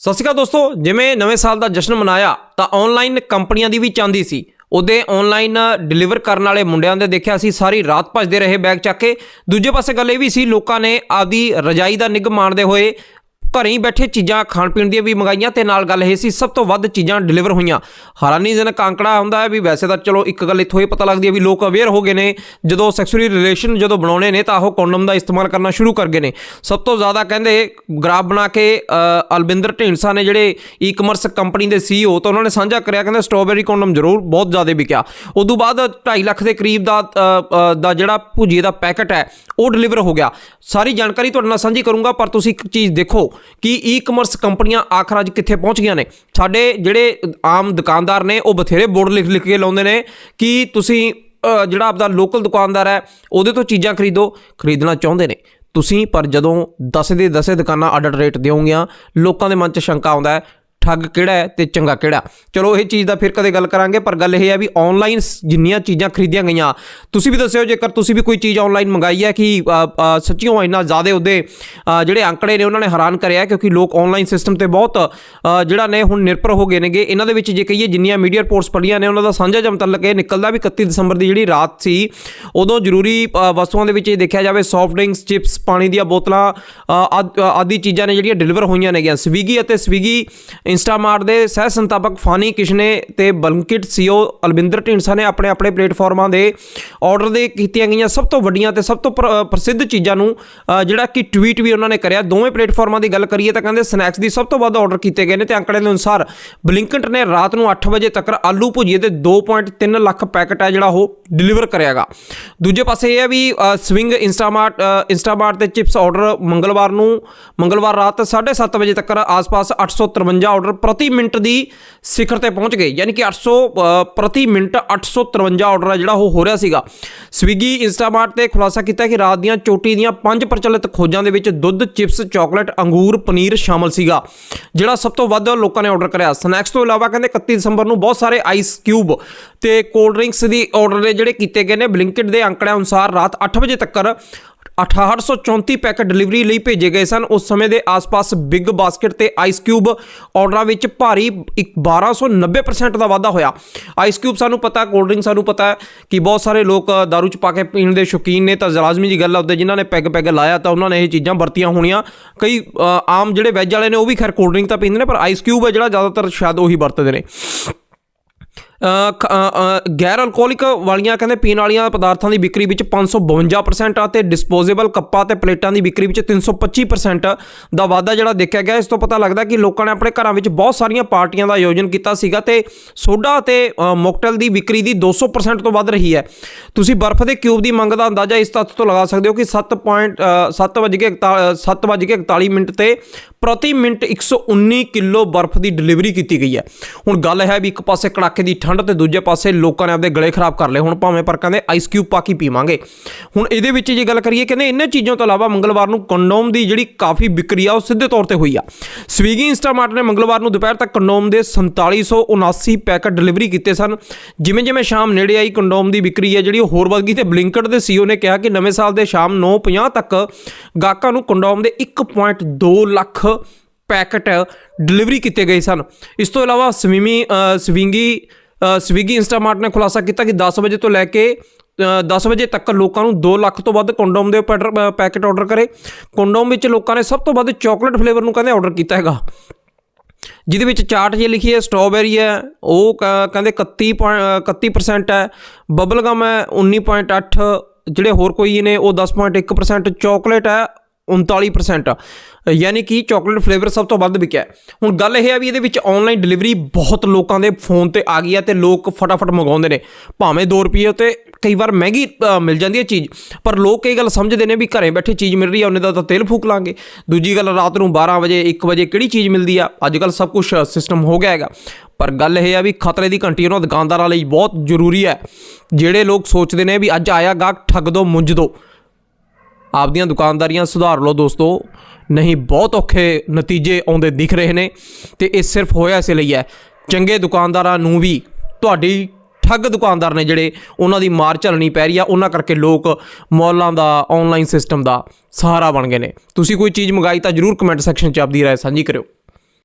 ਸਤਿ ਸ਼੍ਰੀ ਅਕਾਲ ਦੋਸਤੋ, ਜਿਵੇਂ ਨਵੇਂ ਸਾਲ ਦਾ ਜਸ਼ਨ ਮਨਾਇਆ, ਤਾਂ ਆਨਲਾਈਨ ਕੰਪਨੀਆਂ ਦੀ ਵੀ ਚਾਂਦੀ ਸੀ। ਉਹਦੇ ਆਨਲਾਈਨ ਡਿਲੀਵਰ ਕਰਨ ਵਾਲੇ ਮੁੰਡਿਆਂ ਦੇ ਦੇਖਿਆ ਸੀ, ਸਾਰੀ ਰਾਤ ਭੱਜਦੇ ਰਹੇ ਬੈਗ ਚੱਕ ਕੇ। ਦੂਜੇ ਪਾਸੇ ਗੱਲ ਇਹ ਵੀ ਸੀ, ਲੋਕਾਂ ਨੇ ਆਪਦੀ ਰਜਾਈ ਦਾ ਨਿੱਘ ਮਾਣਦੇ ਹੋਏ ਘਰੇ ਹੀ ਬੈਠੇ ਚੀਜ਼ਾਂ ਖਾਣ ਪੀਣ ਦੀਆਂ ਵੀ ਮੰਗਾਈਆਂ ਤੇ ਨਾਲ ਗੱਲ ਇਹ ਸੀ, ਸਭ ਤੋਂ ਵੱਧ ਚੀਜ਼ਾਂ ਡਿਲੀਵਰ ਹੋਈਆਂ। ਹੈਰਾਨੀਜਨਕ ਅੰਕੜਾ ਹੁੰਦਾ ਹੈ ਵੀ ਵੈਸੇ ਤਾਂ ਚਲੋ ਇੱਕ ਗੱਲ ਇੱਥੋਂ ਇਹ ਪਤਾ ਲੱਗਦੀ ਹੈ ਵੀ ਲੋਕ ਅਵੇਅਰ ਹੋ ਗਏ ਨੇ, ਜਦੋਂ ਸੈਕਸੁਅਲੀ ਰਿਲੇਸ਼ਨ ਜਦੋਂ ਬਣਾਉਣੇ ਨੇ ਤਾਂ ਉਹ ਕੰਡੋਮ ਦਾ ਇਸਤੇਮਾਲ ਕਰਨਾ ਸ਼ੁਰੂ ਕਰ ਗਏ ਨੇ। ਸਭ ਤੋਂ ਜ਼ਿਆਦਾ ਕਹਿੰਦੇ ਗ੍ਰਾਫ ਬਣਾ ਕੇ ਅਲਬਿੰਦਰ ਢੀਂਡਸਾ ਨੇ ਜਿਹੜੇ ਈ-ਕਮਰਸ ਕੰਪਨੀ ਦੇ ਸੀਈਓ ਤਾਂ ਉਹਨਾਂ ਨੇ ਸਾਂਝਾ ਕਰਿਆ, ਕਹਿੰਦੇ ਸਟ੍ਰਾਬੇਰੀ ਕੰਡੋਮ ਜ਼ਰੂਰ ਬਹੁਤ ਜ਼ਿਆਦਾ ਵਿਕਿਆ। ਉਦੋਂ ਬਾਅਦ 2.5 ਲੱਖ ਦੇ ਕਰੀਬ ਦਾ ਦਾ ਜਿਹੜਾ ਭੁਜੀਏ ਦਾ ਪੈਕਟ ਹੈ, ਉਹ ਡਿਲੀਵਰ ਹੋ ਗਿਆ। ਸਾਰੀ ਜਾਣਕਾਰੀ ਤੁਹਾਡੇ ਨਾਲ ਸਾਂਝੀ ਕਰੂੰਗਾ, ਪਰ ਤੁਸੀਂ ਇੱਕ ਚੀਜ਼ ਦੇਖੋ ਕਿ ਈ-ਕਮਰਸ ਕੰਪਨੀਆਂ ਆਖਰ ਅੱਜ ਕਿੱਥੇ ਪਹੁੰਚ ਗਈਆਂ ਨੇ? ਸਾਡੇ ਜਿਹੜੇ ਆਮ ਦੁਕਾਨਦਾਰ ਨੇ, ਉਹ ਬਥੇਰੇ ਬੋਰਡ ਲਿਖ ਲਿਖ ਕੇ ਲਾਉਂਦੇ ਨੇ ਕਿ ਤੁਸੀਂ ਜਿਹੜਾ ਆਪਦਾ ਲੋਕਲ ਦੁਕਾਨਦਾਰ ਹੈ, ਉਹਦੇ ਤੋਂ ਚੀਜ਼ਾਂ ਖਰੀਦੋ। ਖਰੀਦਣਾ ਚਾਹੁੰਦੇ ਨੇ। ਤੁਸੀਂ, ਪਰ ਜਦੋਂ 10 ਦੇ 10 ਦੁਕਾਨਾਂ ਆਰਡਰ ਰੇਟ ਦਿਓਗੀਆਂ ਲੋਕਾਂ ਦੇ ਮਨ 'ਚ ਸ਼ੰਕਾ ਆਉਂਦਾ ਹੈ ਠੱਗ ਕਿਹੜਾ ਹੈ ਤੇ ਚੰਗਾ ਕਿਹੜਾ ਚਲੋ ਇਹ ਚੀਜ਼ ਦਾ ਫਿਰ ਕਦੇ ਗੱਲ ਕਰਾਂਗੇ ਪਰ ਗੱਲ ਇਹ ਹੈ ਵੀ ਆਨਲਾਈਨ ਜਿੰਨੀਆਂ ਚੀਜ਼ਾਂ ਖਰੀਦੀਆਂ ਗਈਆਂ ਤੁਸੀਂ ਵੀ ਦੱਸਿਓ ਜੇਕਰ ਤੁਸੀਂ ਵੀ ਕੋਈ ਚੀਜ਼ ਆਨਲਾਈਨ ਮੰਗਾਈ ਹੈ ਕਿ ਅ, ਸੱਚੀਓ ਇੰਨਾ ਜ਼ਿਆਦਾ ਉਹਦੇ ਜਿਹੜੇ ਅੰਕੜੇ ਨੇ ਉਹਨਾਂ ਨੇ ਹੈਰਾਨ ਕਰਿਆ ਕਿਉਂਕਿ ਲੋਕ ਆਨਲਾਈਨ ਸਿਸਟਮ ਤੇ ਬਹੁਤ ਜਿਹੜਾ ਨੇ ਹੁਣ ਨਿਰਭਰ ਹੋ ਗਏ ਨੇਗੇ। ਇਹਨਾਂ ਦੇ ਵਿੱਚ ਜੇ ਕਹੀਏ ਜਿੰਨੀਆਂ ਮੀਡੀਆ ਰਿਪੋਰਟਸ ਪੜੀਆਂ ਨੇ ਉਹਨਾਂ ਦਾ ਸਾਂਝਾ ਜਿਹਾ ਮਤਲਬ ਨਿਕਲਦਾ ਵੀ 31 ਦਸੰਬਰ ਦੀ ਜਿਹੜੀ ਰਾਤ ਸੀ ਉਦੋਂ ਜ਼ਰੂਰੀ ਵਸਤੂਆਂ ਦੇ ਵਿੱਚ ਇਹ ਦੇਖਿਆ ਜਾਵੇ ਸੌਫਟ ਡਰਿੰਕਸ ਚਿਪਸ ਪਾਣੀ ਦੀਆਂ ਬੋਤਲਾਂ ਅ, ਆਦਿ ਚੀਜ਼ਾਂ ਨੇ ਜਿਹੜੀਆਂ ਡਿਲੀਵਰ ਹੋਈਆਂ ਨੇਗੀਆਂ। ਸਵੀਗੀ ਅਤੇ ਸਵੀਗੀ ਇੰਸਟਾਮਾਰਟ ਦੇ ਸਹਿ ਸੰਤਾਪਕ ਫਾਨੀ ਕਿਸ਼ਨੇ ਤੇ ਬਲੰਕਿਟ ਸੀਓ ਅਲਵਿੰਦਰ ਢੀਂਡਸਾ ਨੇ ਆਪਣੇ ਆਪਣੇ ਪਲੇਟਫਾਰਮਾਂ ਦੇ ਆਰਡਰ ਦੇ ਕੀਤੀਆਂ ਗਈਆਂ ਸਭ ਤੋਂ ਵੱਡੀਆਂ ਤੇ ਸਭ ਤੋਂ ਪ੍ਰ- ਪ੍ਰਸਿੱਧ ਚੀਜ਼ਾਂ ਨੂੰ ਜਿਹੜਾ ਕਿ ਟਵੀਟ ਵੀ ਉਹਨਾਂ ਨੇ ਕਰਿਆ। ਦੋਵੇਂ ਪਲੇਟਫਾਰਮਾਂ ਦੀ ਗੱਲ ਕਰੀਏ ਤਾਂ ਕਹਿੰਦੇ ਸਨੈਕਸ ਦੀ ਸਭ ਤੋਂ ਵੱਧ ਆਰਡਰ ਕੀਤੇ ਗਏ ਨੇ ਤੇ ਅੰਕੜੇ ਦੇ ਅਨੁਸਾਰ ਬਲਿੰਕਟ ਨੇ ਰਾਤ ਨੂੰ 8 ਵਜੇ ਤੱਕ ਆਲੂ ਭੁਜੀਏ ਦੇ 2.3 ਲੱਖ ਪੈਕਟ ਹੈ ਜਿਹੜਾ ਉਹ ਡਿਲੀਵਰ ਕਰਿਆਗਾ। ਦੂਜੇ ਪਾਸੇ ਇਹ ਹੈ ਵੀ ਸਵਿੰਗ ਇੰਸਟਾਮਾਰਟ ਇੰਸਟਾਮਾਰਟ ਤੇ ਚਿਪਸ ਆਰਡਰ ਮੰਗਲਵਾਰ ਨੂੰ, ਮੰਗਲਵਾਰ ਰਾਤ 7:30 ਵਜੇ ਤੱਕ ਆਸ-ਪਾਸ 853 ਆਰਡਰ ਪ੍ਰਤੀ ਮਿੰਟ ਦੀ ਸਿਖਰ ਤੇ ਪਹੁੰਚ ਗਏ। ਯਾਨੀ ਕਿ 800 ਅ, ਪ੍ਰਤੀ ਮਿੰਟ 853 ਆਰਡਰ ਹੈ ਜਿਹੜਾ ਉਹ ਹੋ ਰਿਹਾ ਸੀਗਾ। ਸਵਿਗੀ ਇੰਸਟਾਮਾਰਟ ਤੇ ਖੁਲਾਸਾ ਕੀਤਾ ਕਿ ਰਾਤ ਦੀਆਂ ਚੋਟੀ ਦੀਆਂ ਪੰਜ ਪ੍ਰਚਲਿਤ ਖੋਜਾਂ ਦੇ ਵਿੱਚ ਦੁੱਧ ਚਿਪਸ ਚਾਕਲੇਟ ਅੰਗੂਰ ਪਨੀਰ ਸ਼ਾਮਲ ਸੀਗਾ ਜਿਹੜਾ ਸਭ ਤੋਂ ਵੱਧ ਲੋਕਾਂ ਨੇ ਆਰਡਰ ਕਰਿਆ। ਸਨੈਕਸ ਤੋਂ ਇਲਾਵਾ ਕਹਿੰਦੇ 31 ਦਸੰਬਰ ਨੂੰ ਬਹੁਤ ਸਾਰੇ ਆਈਸ ਕਿਊਬ ਤੇ ਕੋਲਡ ਡਰਿੰਕਸ ਦੀ ਆਰਡਰ ਜਿਹੜੇ ਕੀਤੇ ਗਏ ਨੇ। ਬਲਿੰਕਿਟ ਦੇ ਅੰਕੜਿਆਂ ਅਨੁਸਾਰ ਰਾਤ 8 ਵਜੇ ਤੱਕ 6834 ਪੈਕੇਟ ਡਿਲੀਵਰੀ ਲਈ ਭੇਜੇ ਗਏ ਸਨ। ਉਸ ਸਮੇਂ ਦੇ ਆਸ-ਪਾਸ ਬਿਗ ਬਾਸਕਟ ਤੇ ਆਈਸ ਕਿਊਬ ਆਰਡਰਾਂ ਵਿੱਚ ਭਾਰੀ ਇੱਕ 1290% ਦਾ ਵਾਧਾ ਹੋਇਆ। ਆਈਸ ਕਿਊਬ ਸਾਨੂੰ ਪਤਾ, ਕੋਲਡ ਡਰਿੰਕ ਸਾਨੂੰ ਪਤਾ ਕਿ ਬਹੁਤ ਸਾਰੇ ਲੋਕ ਦਾਰੂ ਚ ਪਾ ਕੇ ਪੀਣ ਦੇ ਸ਼ੌਕੀਨ ਨੇ। ਤਾਂ ਲਾਜ਼ਮੀ ਜੀ ਗੱਲ ਆ ਉਹਦੇ, ਜਿਨ੍ਹਾਂ ਨੇ ਪੈਗ ਪੈਗ ਲਾਇਆ, ਤਾਂ ਉਹਨਾਂ ਨੇ ਇਹ ਚੀਜ਼ਾਂ ਵਰਤੀਆਂ ਹੋਣੀਆਂ। ਕਈ ਆਮ ਜਿਹੜੇ ਵੈਜ ਵਾਲੇ ਨੇ, ਉਹ ਵੀ ਖੈਰ ਕੋਲਡ ਡਰਿੰਕ ਤਾਂ ਪੀਂਦੇ ਨੇ, ਪਰ ਆਈਸ ਕਿਊਬ ਹੈ ਜਿਹੜਾ ਜ਼ਿਆਦਾਤਰ ਸ਼ਾਇਦ ਉਹੀ ਵਰਤਦੇ ਨੇ। ਗੈਰ ਅਲਕੋਹਲਿਕ ਵਾਲੀਆਂ ਕਹਿੰਦੇ ਪੀਣ ਵਾਲੀਆਂ ਪਦਾਰਥਾਂ ਦੀ ਵਿਕਰੀ ਵਿੱਚ 552% ਆ ਤੇ ਡਿਸਪੋਜ਼ੇਬਲ ਕੱਪਾਂ ਤੇ ਪਲੇਟਾਂ ਦੀ ਵਿਕਰੀ ਵਿੱਚ 325% ਦਾ ਵਾਧਾ ਜਿਹੜਾ ਦੇਖਿਆ ਗਿਆ। ਇਸ ਤੋਂ ਪਤਾ ਲੱਗਦਾ ਕਿ ਲੋਕਾਂ ਨੇ ਆਪਣੇ ਘਰਾਂ ਵਿੱਚ ਬਹੁਤ ਸਾਰੀਆਂ ਪਾਰਟੀਆਂ ਦਾ ਆਯੋਜਨ ਕੀਤਾ ਸੀਗਾ ਤੇ ਸੋਡਾ ਅਤੇ ਅ, ਮੌਕਟੇਲ ਦੀ ਵਿਕਰੀ ਦੀ 200% ਤੋਂ ਵੱਧ ਰਹੀ ਹੈ। ਤੁਸੀਂ ਬਰਫ਼ ਦੇ ਕਿਊਬ ਦੀ ਮੰਗ ਦਾ ਅੰਦਾਜ਼ਾ ਇਸ ਤੱਥ ਤੋਂ ਲਗਾ ਸਕਦੇ ਹੋ ਕਿ 7.741 ਮਿੰਟ ਤੇ ਪ੍ਰਤੀ ਮਿੰਟ 119 ਕਿਲੋ ਬਰਫ਼ ਦੀ ਡਿਲੀਵਰੀ ਕੀਤੀ ਗਈ ਹੈ। ਹੁਣ ਗੱਲ ਹੈ ਵੀ ਇੱਕ ਪਾਸੇ ਕੜਾਕੇ ਦੀ ਠੰਡ ਤੇ ਦੂਜੇ ਪਾਸੇ ਲੋਕਾਂ ਨੇ ਆਪਦੇ ਗਲੇ ਖਰਾਬ ਕਰ ਲਏ। ਹੁਣ ਭਾਵੇਂ ਪਰ ਕਹਿੰਦੇ ਆਈਸ ਕਿਊਬ ਪਾ ਕੇ ਪੀਵਾਂਗੇ। ਹੁਣ ਇਹਦੇ ਵਿੱਚ ਜੇ ਗੱਲ ਕਰੀਏ ਕਹਿੰਦੇ ਇਹਨਾਂ ਚੀਜ਼ਾਂ ਤੋਂ ਇਲਾਵਾ ਮੰਗਲਵਾਰ ਨੂੰ ਕੰਡੋਮ ਦੀ ਜਿਹੜੀ ਕਾਫੀ ਵਿਕਰੀ ਆ ਉਹ ਸਿੱਧੇ ਤੌਰ ਤੇ ਹੋਈ ਆ। ਸਵੀਗੀ ਇੰਸਟਾਮਾਰਟ ਨੇ ਮੰਗਲਵਾਰ ਨੂੰ ਦੁਪਹਿਰ ਤੱਕ ਕੰਡੋਮ ਦੇ 4779 ਪੈਕੇਟ ਡਿਲੀਵਰੀ ਕੀਤੇ ਸਨ। ਜਿਵੇਂ ਜਿਵੇਂ ਸ਼ਾਮ ਨੇੜੇ ਆਈ ਕੰਡੋਮ ਦੀ ਵਿਕਰੀ ਹੈ ਜਿਹੜੀ ਉਹ ਹੋਰ ਵੱਧ ਗਈ ਤੇ ਬਲਿੰਕਟ ਦੇ ਸੀਓ ਨੇ ਕਿਹਾ ਕਿ ਨਵੇਂ ਸਾਲ ਦੇ ਸ਼ਾਮ 9:50 ਤੱਕ ਗਾਹਕਾਂ ਨੂੰ ਕੰਡੋਮ ਦੇ 1.2 ਲੱਖ ਪੈਕਟ ਡਿਲੀਵਰੀ ਕੀਤੇ ਗਏ ਸਨ। ਇਸ ਤੋਂ ਇਲਾਵਾ ਸਵੀਮੀ ਅ, ਸਵਿੰਗੀ ਸਵਿਗੀ ਇੰਸਟਾਮਾਰਟ ਨੇ ਖੁਲਾਸਾ ਕੀਤਾ ਕਿ 10 ਵਜੇ ਤੋਂ ਲੈ ਕੇ ਅ, 10 ਵਜੇ ਤੱਕ ਲੋਕਾਂ ਨੂੰ 2 ਲੱਖ ਤੋਂ ਵੱਧ ਕੰਡੋਮ ਦੇ ਪੈਟਰ- ਪੈਕੇਟ ਆਰਡਰ ਕਰੇ। ਕੰਡੋਮ ਵਿੱਚ ਲੋਕਾਂ ਨੇ ਸਭ ਤੋਂ ਵੱਧ ਚਾਕਲੇਟ ਫਲੇਵਰ ਨੂੰ ਕਹਿੰਦੇ ਆਰਡਰ ਕੀਤਾ ਹੈਗਾ। ਜਿਹਦੇ ਵਿੱਚ ਚਾਰਟ ਜੇ ਲਿਖੀ ਹੈ ਸਟ੍ਰਾਬੇਰੀ ਹੈ ਉਹ ਕ- ਕਹਿੰਦੇ 31 ਪੁਆਇੰ- ਅ, 31% ਹੈ। ਬਬਲ ਗਮ ਹੈ 19.8 ਜਿਹੜੇ ਹੋਰ ਕੋਈ ਨੇ ਉਹ 10.1% ਚਾਕਲੇਟ ਹੈ। 39% ਯਾਨੀ ਕਿ ਚਾਕਲੇਟ ਫਲੇਵਰ ਸਭ ਤੋਂ ਵੱਧ ਵਿਕਿਆ ਹੁਣ ਗੱਲ ਇਹ ਆ ਵੀ ਇਹਦੇ ਵਿੱਚ ਆਨਲਾਈਨ ਡਿਲੀਵਰੀ ਬਹੁਤ ਲੋਕਾਂ ਦੇ ਫੋਨ ਤੇ ਆ ਗਈ ਹੈ ਤੇ ਲੋਕ ਫਟਾਫਟ ਮੰਗਾਉਂਦੇ ਨੇ। ਭਾਵੇਂ 2 ਰੁਪਏ ਤੇ ਕਈ ਵਾਰ ਮਹਿੰਗੀ ਮਿਲ ਜਾਂਦੀ ਹੈ ਚੀਜ਼, ਪਰ ਲੋਕ ਇਹ ਗੱਲ ਸਮਝਦੇ ਨੇ ਵੀ ਘਰੇ ਬੈਠੇ ਚੀਜ਼ ਮਿਲ ਰਹੀ ਹੈ, ਉਹਨੇ ਦਾ ਤਾਂ ਤੇਲ ਫੂਕ ਲਾਂਗੇ। ਦੂਜੀ ਗੱਲ, ਰਾਤ ਨੂੰ 12 ਵਜੇ 1 ਵਜੇ ਕਿਹੜੀ ਚੀਜ਼ ਮਿਲਦੀ ਆ? ਅੱਜ ਕੱਲ ਸਭ ਕੁਝ ਸਿਸਟਮ ਹੋ ਗਿਆ ਹੈਗਾ। ਪਰ ਗੱਲ ਇਹ ਆ ਵੀ ਖਤਰੇ ਦੀ ਘੰਟੀ ਉਹਨਾਂ ਦੁਕਾਨਦਾਰਾਂ ਲਈ ਬਹੁਤ ਜ਼ਰੂਰੀ ਹੈ। ਜਿਹੜੇ ਲੋਕ ਸੋਚਦੇ ਨੇ ਵੀ ਅੱਜ ਆਇਆ ਗਾਹਕ ਠੱਗ ਦੋ, ਮੁੰਜ ਦੋ। ਆਪਦੀਆਂ ਦੁਕਾਨਦਾਰੀਆਂ ਸੁਧਾਰ ਲਓ ਦੋਸਤੋ। ਨਹੀਂ, ਬਹੁਤ ਔਖੇ ਨਤੀਜੇ ਆਉਂਦੇ ਦਿਖ ਰਹੇ ਨੇ ਤੇ ਇਹ ਸਿਰਫ ਹੋਇਆ ਇਸੇ ਲਈ ਹੈ। ਚੰਗੇ ਦੁਕਾਨਦਾਰਾਂ ਨੂੰ ਵੀ ਤੁਹਾਡੀ ਠੱਗ ਦੁਕਾਨਦਾਰ ਨੇ ਜਿਹੜੇ ਉਹਨਾਂ ਦੀ ਮਾਰ ਝੱਲਣੀ ਪੈ ਰਹੀ ਆ, ਉਹਨਾਂ ਕਰਕੇ ਲੋਕ ਮੌਲਾਂ ਦਾ ਆਨਲਾਈਨ ਸਿਸਟਮ ਦਾ ਸਹਾਰਾ ਬਣ ਗਏ ਨੇ। ਤੁਸੀਂ ਕੋਈ ਚੀਜ਼ ਮੰਗਾਈ ਤਾਂ ਜਰੂਰ ਕਮੈਂਟ ਸੈਕਸ਼ਨ 'ਚ ਆਪਦੀ ਰਾਏ ਸਾਂਝੀ ਕਰਿਓ।